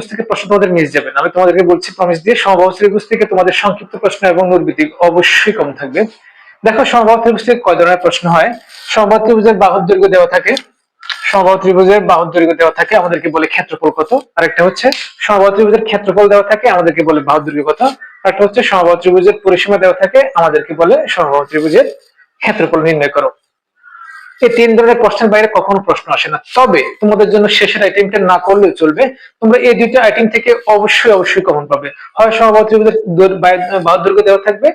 ত্রিভুজ থেকে প্রশ্ন তোমাদের মিস যাবে না। আমি তোমাদেরকে বলছি প্রমিস দিয়ে সমবাহু ত্রিভুজ থেকে তোমাদের সংক্ষিপ্ত প্রশ্ন এবং নৈর্বিতিক অবশ্যই কম থাকবে। দেখো সমবাহু ত্রিভুজ থেকে কয় ধরনের প্রশ্ন হয়? সমবাহু ত্রিভুজের বাহুর দৈর্ঘ্য দেওয়া থাকে। সমবাহু ত্রিভুজের বাহুর দৈর্ঘ্য দেওয়া থাকে, আমাদেরকে বলে ক্ষেত্রফল কত। আরেকটা হচ্ছে সমবাহু ত্রিভুজের ক্ষেত্রফল দেওয়া থাকে, আমাদেরকে বলে বাহুর দৈর্ঘ্য কত। আরেকটা হচ্ছে সমবাহু ত্রিভুজের পরিসীমা দেওয়া থাকে, আমাদেরকে বলে সমবাহু ত্রিভুজের ক্ষেত্রফল নির্ণয় করো। এই তিন ধরনের প্রশ্নের বাইরে কখনো প্রশ্ন আসে না। তবে তোমাদের জন্য শেষের আইটেমটা না করলেও চলবে। তোমরা এই দুইটা আইটেম থেকে অবশ্যই অবশ্যই কমন পাবে। হয় সমবাহু দৈর্ঘ্য দেওয়া থাকবে,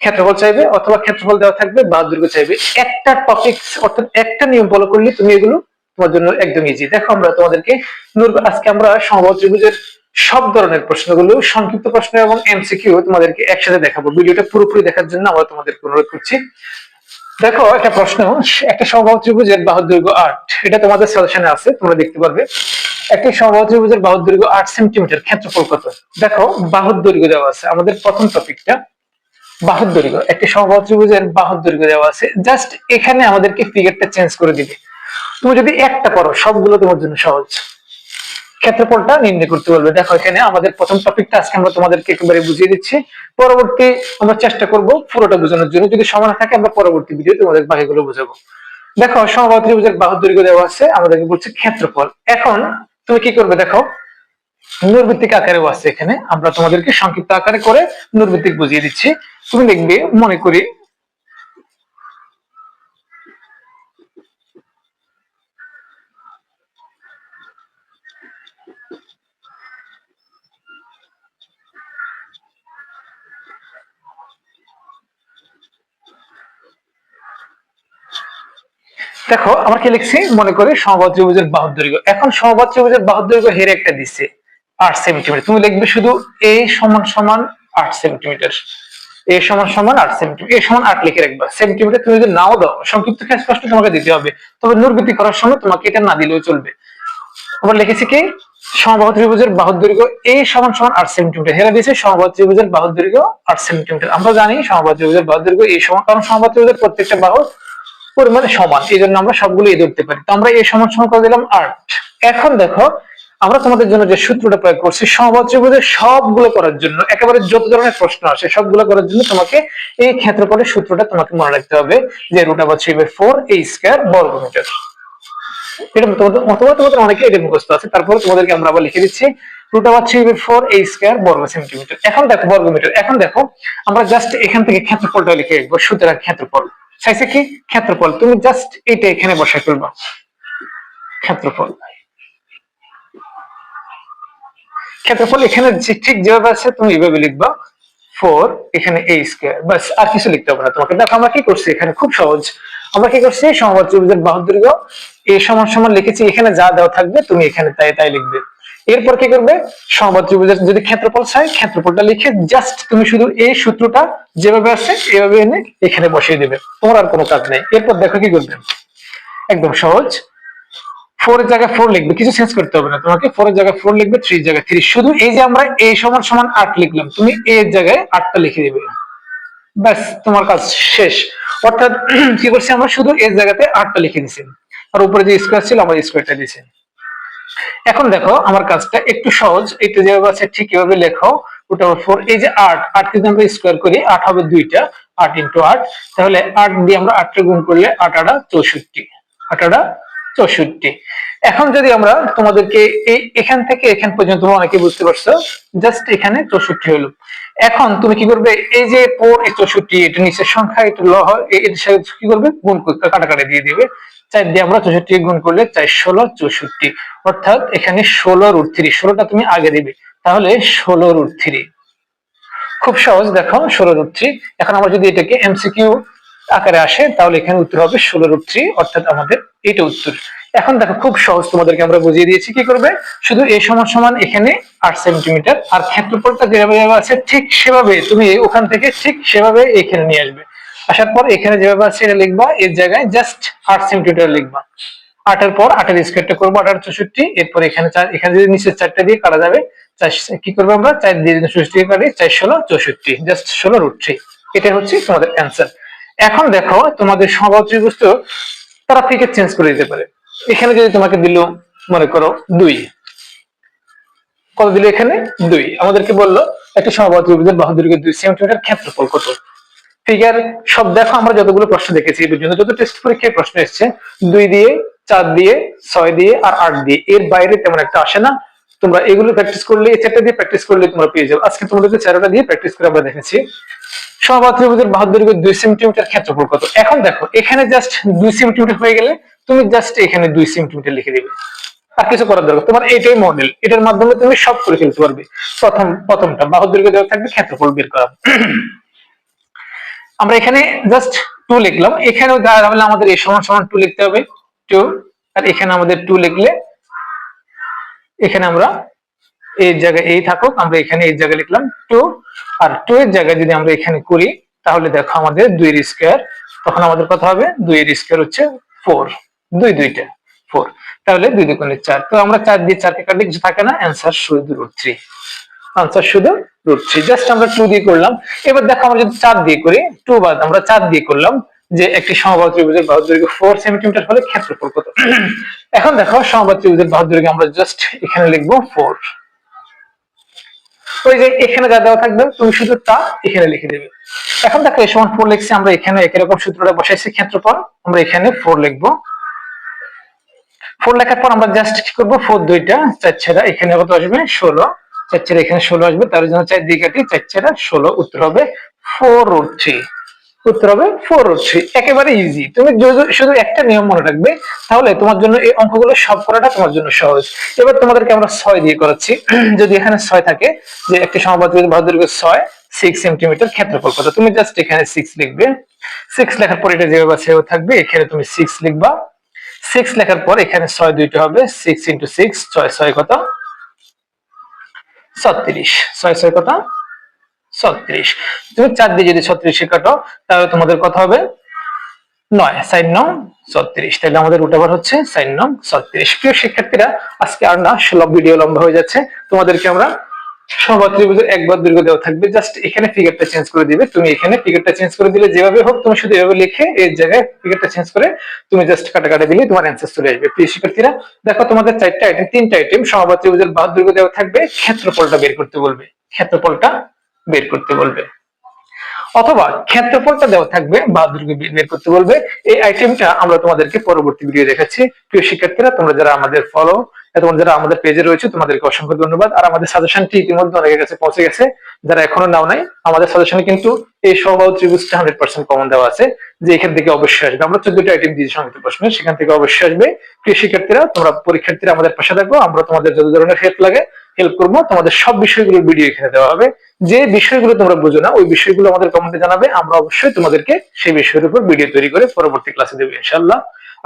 ক্ষেত্রফল চাইবে অথবা ক্ষেত্রফল দেওয়া থাকবে বাহুর দৈর্ঘ্য চাইবে। একটা টপিক অর্থাৎ একটা নিয়ম ফলো করলে তুমি এগুলো তোমার জন্য একদম ইজি দেখো আমরা তোমাদেরকে আজকে আমরা সমবাহু ত্রিভুজের সব ধরনের প্রশ্নগুলো, সংক্ষিপ্ত প্রশ্ন এবং এমসিকিউ তোমাদেরকে একসাথে দেখাবো। ভিডিওটা পুরোপুরি দেখার জন্য আমরা তোমাদেরকে অনুরোধ করছি। দেখো, একটা প্রশ্ন। একটা সমবাহু ত্রিভুজের বাহুর দৈর্ঘ্য আট। এটা তোমাদের সলিউশনে আছে, তোমরা দেখতে পারবে। একটি সমবাহু ত্রিভুজের বাহুর দৈর্ঘ্য আট সেন্টিমিটার ক্ষেত্রফল কত? দেখো বাহুর দৈর্ঘ্য দেওয়া আছে। আমাদের প্রথম টপিকটা বাহুর দৈর্ঘ্য একটি সমবাহু ত্রিভুজের বাহুর দৈর্ঘ্য দেওয়া আছে। জাস্ট এখানে আমাদেরকে ফিগারটা চেঞ্জ করে দিবে। তুমি যদি একটা করো সবগুলো তোমার জন্য সহজ। ক্ষেত্রফলটা নির্ণয় করতে বলবে। দেখো, এখানে আমাদের প্রথম টপিকটা আজকে আমরা তোমাদেরকে একেবারে বুঝিয়ে দিচ্ছি। পরবর্তী আমরা চেষ্টা করব পুরোটা বোঝানোর জন্য। যদি সময় না থাকে, আমরা পরবর্তী ভিডিও তোমাদের বাকিগুলো বোঝাবো। দেখো, সমবাহু ত্রিভুজের বাহুর দৈর্ঘ্য দেওয়া আছে। আমাদেরকে বলছে ক্ষেত্রফল। এখন তুমি কি করবে দেখো? নূরভিত্তিক আকারেও আছে এখানে। আমরা তোমাদেরকে সংক্ষিপ্ত আকারে করে নূরভিত্তিক বুঝিয়ে দিচ্ছি। তুমি দেখবে, মনে করি দেখো, আমরা কি লিখছি? মনে করি সমবাদ ত্রিভুজের বাহুর দৈর্ঘ্য। এখন সমবাদ ত্রিভুজের বাহুর দৈর্ঘ্য হের একটা দিচ্ছে আট সেন্টিমিটার। তুমি লিখবে শুধু এ সমান সমান আট সেন্টিমিটার। এ সমান সমান আট সেন্টিমিটার। এ সমান আট লিখে রাখবা। সেন্টিমিটার তুমি যদি নাও দাও, সংক্ষিপ্ত স্পষ্ট তোমাকে দিতে হবে। তবে নূরবৃত্তি করার সময় তোমাকে এটা না দিলেও চলবে। আবার লিখেছি কি? সমবাহু ত্রিভুজের বাহুর দৈর্ঘ্য এ সমান সমান আট সেন্টিমিটার। হেরা দিয়েছে সমবাহু ত্রিভুজের বাহুর দৈর্ঘ্য আট সেন্টিমিটার। আমরা জানি সমবাহু ত্রিভুজের বাহুর দৈর্ঘ্য সমান, কারণ ত্রিভুজের প্রত্যেকটা বাহু পরিমাণে সমান। এই জন্য আমরা সবগুলো এ ধরতে পারি। তো আমরা সমান সমান করে দিলাম আট। এখন দেখো, আমরা তোমাদের জন্য যে সূত্রটা প্রয়োগ করছি সমবাহু ত্রিভুজের সবগুলো করার জন্য, একেবারে যত ধরনের প্রশ্ন আসে, সবগুলো করার জন্য তোমাকে এই ক্ষেত্রফলের সূত্রটা তোমাকে মনে রাখতে হবে যে রুট আবার three by four a square বর্গমিটার। এটা অথবা তোমাদের অনেকে এটা মুখস্থ আছে। তারপরে তোমাদেরকে আমরা আবার লিখে দিচ্ছি। রুট আবার থ্রি ফোর এ স্কোয়ার বর্গ সেন্টিমিটার এখন দেখো এখন দেখো, আমরা জাস্ট এখান থেকে ক্ষেত্রফলটা লিখে সুতরাং ক্ষেত্রফল। চাইছে কি? ক্ষেত্রফল। তুমি জাস্ট এটা এখানে ফেলবা। ক্ষেত্রফল। ক্ষেত্রফল এখানে ঠিক যেভাবে আছে, তুমি এইভাবে লিখবা। ফোর এখানে এ স্কোয়ার বাস আর কিছু লিখতে হবে না তোমাকে। দেখো, আমরা কি করছি এখানে? খুব সহজ। আমরা কি করছি? সমবাদ দৈর্ঘ্য এ সমান সমান লিখেছি, এখানে যা দেওয়া থাকবে তুমি এখানে তাই তাই লিখবে। এরপর কি করবে? সমবাদ ত্রিভুজের যদি ক্ষেত্রফল চাই, ক্ষেত্রফলটা লিখে জাস্ট তুমি শুধু এই সূত্রটা যেভাবে আছে এভাবে এনে এখানে বসিয়ে দেবে। তোমার আর কোনো কাজ নেই। এরপর দেখো কি করবে? একদম সহজ। ফোর এর জায়গায় ফোর লিখবে, কিছু চেঞ্জ করতে হবে না তোমাকে। ফোর এর জায়গায় ফোর লিখবে থ্রি জায়গায় থ্রি শুধু এই যে আমরা এ সমান সমান আট লিখলাম, তুমি এ এর জায়গায় আটটা লিখে দিবে। ব্যাস, তোমার কাজ শেষ। অর্থাৎ কি করছি আমরা? শুধু এর জায়গাতে আটটা লিখে দিছি। আর উপরে যে স্কোয়ার ছিল, আমরা স্কোয়ারটা দিয়েছি। এখন দেখো, আমার কাজটা একটু সহজ। এটা যেভাবে আছে, ঠিক এভাবে লেখো। এই যে যদি আমরা স্কোয়ার করি। হবে তাহলে দিয়ে আমরা গুণ করলে চৌষট্টি এখন যদি আমরা তোমাদেরকে এই এখান থেকে এখান পর্যন্ত, তোমরা অনেকে বুঝতে পারছ জাস্ট এখানে চৌষট্টি হলো। এখন তুমি কি করবে? এই যে ফোর এই চৌষট্টি, এটা নিচের সংখ্যা, এটা ল হয় এর সাথে কি করবে? গুণ করতে কাটাকাটি দিয়ে দিবে। চার দিয়ে আমরা চৌষট্টি গুণ করলে চার ষোলো চৌষট্টি। অর্থাৎ এখানে ষোলো রুট থ্রি ষোলোটা তুমি আগে দিবে, তাহলে ষোলো রুট থ্রি খুব সহজ, দেখো, ষোলো রুট থ্রি এখন আমরা যদি এটাকে এমসিকিউ আকারে আসে, তাহলে এখানে উত্তর হবে ষোলো রুট থ্রি অর্থাৎ আমাদের এটা উত্তর। এখন দেখো, খুব সহজ, তোমাদেরকে আমরা বুঝিয়ে দিয়েছি কি করবে? শুধু এই সমান সমান এখানে আট সেন্টিমিটার আর ক্ষেত্রফলটা যেভাবে আছে, ঠিক সেভাবে তুমি ওখান থেকে ঠিক সেভাবে এখানে নিয়ে আসবে। আসার পর এখানে যেভাবে আছে এটা লিখবা, এর জায়গায় জাস্ট আট সেন্টিমিটার লিখবা। আটের পর আটের স্কোয়ারটা করব, আঠারো চৌষট্টি, এরপর এখানে চার, এখানে যদি নিচে চারটা দিয়ে কাটা যাবে কি করব আমরা? চার দিয়ে চৌষট্টি কাটি, চার, ষোলো, চৌষট্টি জাস্ট ষোলো রুট থ্রি এটা হচ্ছে তোমাদের অ্যান্সার এখন দেখো, তোমাদের সমবাদ ত্রিভুজ তারা থেকে চেঞ্জ করে দিতে পারে? এখানে যদি তোমাকে দিল, মনে করো, দুই। কত দিল এখানে? দুই। আমাদেরকে বলল, একটা সমবাহু ত্রিভুজের বাহু দৈর্ঘ্য দুই সেন্টিমিটার ক্ষেত্রফল কত? ফিগার সব দেখো, আমরা যতগুলো প্রশ্ন দেখেছি পর্যন্ত, যত টেস্ট পরীক্ষায় প্রশ্ন এসছে, দুই দিয়ে, চার দিয়ে, ছয় দিয়ে আর আট দিয়ে, এর বাইরে তেমন একটা আসে না। তোমরা এগুলো প্র্যাকটিস করলে, এই চারটা দিয়ে প্র্যাকটিস করলে তোমরা পেয়ে যাবে। আজকে তোমাদেরকে চারটা দিয়ে প্র্যাকটিস করে আমরা দেখেছি। সমবাহু ত্রিভুজের দুই সেন্টিমিটার ক্ষেত্রফল কত? এখন দেখো, এখানে জাস্ট দুই সেন্টিমিটার হয়ে গেলে তুমি জাস্ট এখানে দুই সেন্টিমিটার লিখে দিবে। আর কিছু করার দরকার, তোমার এটাই মডেল এটার মাধ্যমে তুমি সব করে ফেলতে পারবে। প্রথম, প্রথমটা বাহু দৈর্ঘ্য দেওয়া থাকবে ক্ষেত্রফল বের করা। আমরা এখানে জাস্ট টু লিখলাম। এখানেও তাহলে আমাদের এই সমান সমান টু লিখতে হবে। টু আর এখানে আমাদের টু লিখলে এখানে আমরা এই জায়গায় এই থাকুক, আমরা এখানে এই জায়গায় লিখলাম টু আর টু এর জায়গায় যদি আমরা এখানে করি, তাহলে দেখো আমাদের দুই এর স্কোয়ার তখন আমাদের কথা হবে? দুই এর স্কোয়ার হচ্ছে ফোর দুই দুইটা ফোর তাহলে দুই দুই দুগুণে চার। তো আমরা চার দিয়ে চারকে কাটলে কিছু থাকে না? অ্যান্সার শুধু রুট থ্রি আনসার শুধু রুট থ্রি জাস্ট আমরা টু দিয়ে করলাম। এবার দেখো আমরা যদি চার দিয়ে করি টু বাদ আমরা চার দিয়ে করলাম যে একটি সমবাহু ত্রিভুজের ফোর সেন্টিমিটার হলে ক্ষেত্রফল কত? এখন দেখো ত্রিভুজের আমরা জাস্ট এখানে ফোর ওই যে এখানে যা দেওয়া থাকবে, তুমি শুধু তা এখানে লিখে দেবে। এখন দেখো এই সমান ফোর লিখছি, আমরা এখানে একই রকম সূত্রটা বসাইছি, ক্ষেত্রফল। আমরা এখানে ফোর লিখব। ফোর লেখার পর আমরা জাস্ট কি করব? ফোর দুইটা, চার ছেড়া এখানে কত আসবে? ষোলো। চার এখানে ষোলো আসবে, তার জন্য চার দিয়ে কাটি চার ছেড়া ষোলো, উত্তর হবে ফোর রুট থ্রি উত্তর হবে ফোর রুট থ্রি একেবারে ইজি তুমি শুধু একটা নিয়ম মনে রাখবে, তাহলে তোমার জন্য এই অঙ্কগুলো সব করাটা তোমার জন্য সহজ। এবার তোমাদেরকে আমরা ছয় দিয়ে করাচ্ছি। যদি এখানে ছয় থাকে, যে একটি সমবাদ ভদ্রকে ছয় সিক্স সেন্টিমিটার ক্ষেত্রফল কত? তুমি জাস্ট এখানে সিক্স লিখবে। সিক্স লেখার পর এটা যেভাবে সেভাবে থাকবে, এখানে তুমি সিক্স লিখবা। সিক্স লেখার পর এখানে ছয় দুইটা হবে সিক্স ইন্টু সিক্স ছয় ছয় কত? ছত্রিশ। ছয় ছয় কত ছত্রিশ। তুমি চার দিয়ে যদি ছত্রিশে কাটো, তাহলে তোমাদের কথা হবে? নয়, সাইন নং ছত্রিশ। তাহলে আমাদের উঠাবার হচ্ছে সাইন নং ছত্রিশ। প্রিয় শিক্ষার্থীরা, আজকে আর না ষোলো ভিডিও লম্বা হয়ে যাচ্ছে। তোমাদেরকে আমরা সমবাদ ত্রিভুজের একবার দেওয়া থাকবে। জাস্ট এখানে ফিগারটা চেঞ্জ করে দিবে। তুমি এখানে ফিগারটা চেঞ্জ করে দিলে যেভাবে হোক, তুমি শুধু এভাবে লিখে এই জায়গায় ফিগারটা চেঞ্জ করে তুমি জাস্ট দিলে তোমার অ্যান্সার চলে আসবে। প্রিয় শিক্ষার্থীরা, দেখো তোমাদের চারটা আইটেম তিনটা আইটেম ত্রিভুজের দেওয়া থাকবে। ক্ষেত্রফলটা বের করতে বলবে। ক্ষেত্রফলটা বের করতে বলবে। অথবা ক্ষেত্রফলটা দেওয়া থাকবে, বা দৈর্ঘ্য বের করতে বলবে। এই আইটেমটা আমরা তোমাদেরকে পরবর্তী ভিডিও দেখাচ্ছি। প্রিয় শিক্ষার্থীরা, তোমরা যারা আমাদের ফলো তোমরা যারা আমাদের পেজে রয়েছে, তোমাদেরকে অসংখ্য ধন্যবাদ। আর আমাদের সাজেশনটি ইতিমধ্যে অনেকের কাছে পৌঁছে গেছে, যারা এখনও নাও নাই, আমাদের সাজেশনে কিন্তু এই সমবাহু ত্রিভুজটা হান্ড্রেড পার্সেন্ট কমন দেওয়া আছে, যে এখান থেকে অবশ্যই আসবে। আমরা চোদ্দটা আইটেম দিয়েছি সংহিত প্রশ্নে, সেখান থেকে অবশ্যই আসবে। শিক্ষার্থীরা তোমরা পরীক্ষার্থীরা আমাদের পাশে থাকব আমরা তোমাদের যত ধরনের হেল্প লাগে হেল্প করব, তোমাদের সব বিষয়গুলোর ভিডিও এখানে দেওয়া হবে। যে বিষয়গুলো তোমরা বুঝো না, ওই বিষয়গুলো আমাদের কমেন্টে জানাবে, আমরা অবশ্যই তোমাদেরকে সেই বিষয়ের উপর ভিডিও তৈরি করে পরবর্তী ক্লাসে দেবো ইনশাল্লাহ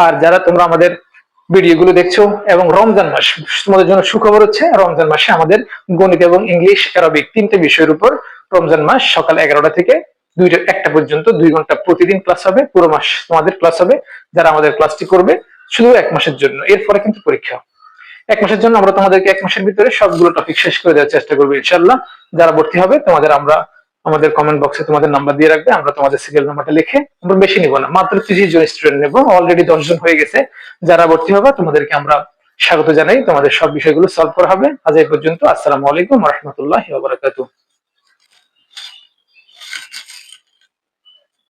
আর যারা তোমরা আমাদের ভিডিওগুলো দেখছ এবং রমজান মাস, তোমাদের জন্য সুখবর হচ্ছে রমজান মাসে আমাদের গণিত এবং ইংলিশ, অ্যারবিক তিনটে বিষয়ের উপর রমজান মাস সকাল এগারোটা থেকে দুইটা, একটা পর্যন্ত দুই ঘণ্টা প্রতিদিন ক্লাস হবে, পুরো মাস তোমাদের ক্লাস হবে, যারা আমাদের ক্লাসটি করবে শুধু এক মাসের জন্য, এরপরে কিন্তু পরীক্ষা। এক মাসের জন্য আমরা তোমাদেরকে এক মাসের ভিতরে সবগুলো টপিক শেষ করে দেওয়ার চেষ্টা করব ইনশাল্লাহ যারা ভর্তি হবে তোমাদের আমরা আমাদের কমেন্ট বক্সে তোমাদের নাম্বার দিয়ে রাখবে, আমরা তোমাদের সিরিয়াল নাম্বারটা লিখে আমরা বেশি নিব না। মাত্র তিরিশ জন স্টুডেন্ট নেব অলরেডি দশজন হয়ে গেছে। যারা ভর্তি হবে, তোমাদেরকে আমরা স্বাগত জানাই। তোমাদের সব বিষয়গুলো সলভ করা হবে। আজ এই পর্যন্ত, আসসালামু আলাইকুম রহমতুল্লাহ